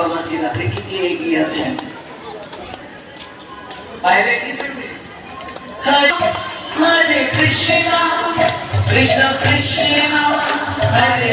পাবনা জেলা থেকে কে এগিয়ে আছেন? বাইরে হরে কৃষ্ণ কৃষ্ণ কৃষ্ণ হরে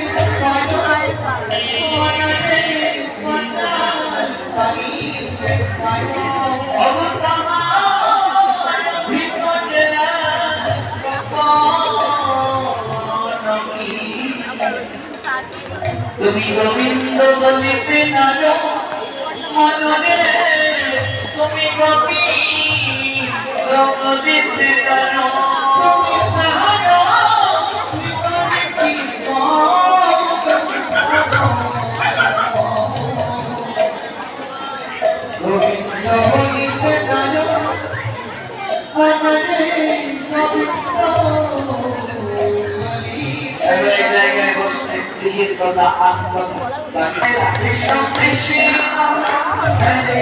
তুমি গোবিন্দ বলিতে নার মনরে তুমি গোবিন্দ বলিতে নার তুমি তাহার গোবিন্দ বলিতে নার মনরে গোবিন্দ কৃষ্ণ কৃষ্ণ হরে